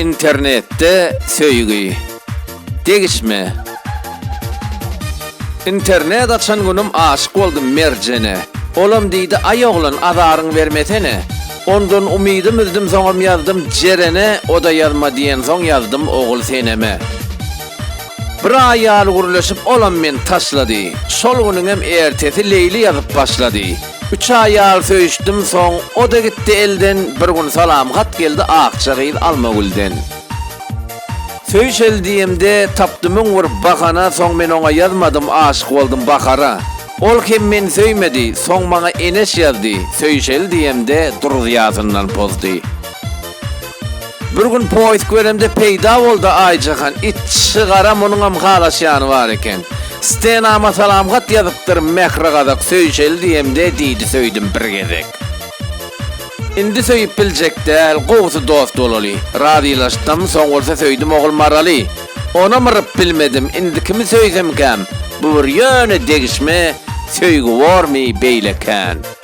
İnternette söýgi. Degişme. İnternet açan günüm aşık oldum mercene. Olam deydi ay oğlan adarın vermetene. Ondan umidim üzdim soňam yazdım cerene, o da yazma diyen soň yazdım oğul seneme. Bir ayal guruluşup olam men taşlady. Sol günüňem ertesi Leyli yazıp başlady. Üç ayal söýüşdim soň o da gitti elden. Bir gün salam hat geldi Akçagyl Almagülden. Söýşel diýemde tapdymyň bir bakana soň men oňa yazmadım aşyk boldum bakara. Ol kim men söýmedi, soň maňa enes ýazdy. Söýşel diýemde duruz ýazyndan pozdy. Bir gün poýt göremde peýda boldy Aýjahan. It çygara munuňam halaşýany bar eken. Stenama salam gat ýazypdyr mehragadak söýşel diýemde diýdi söýdim bir gezek. Indi söýüp biljek däl, gowsy dost bolaly. Radilaşdym, soň bolsa söýdim ogul maraly. Ona mırıp bilmedim, indi kimi söýsem käm? Bu bir ýöne degişme, söýgü warmy beýleken.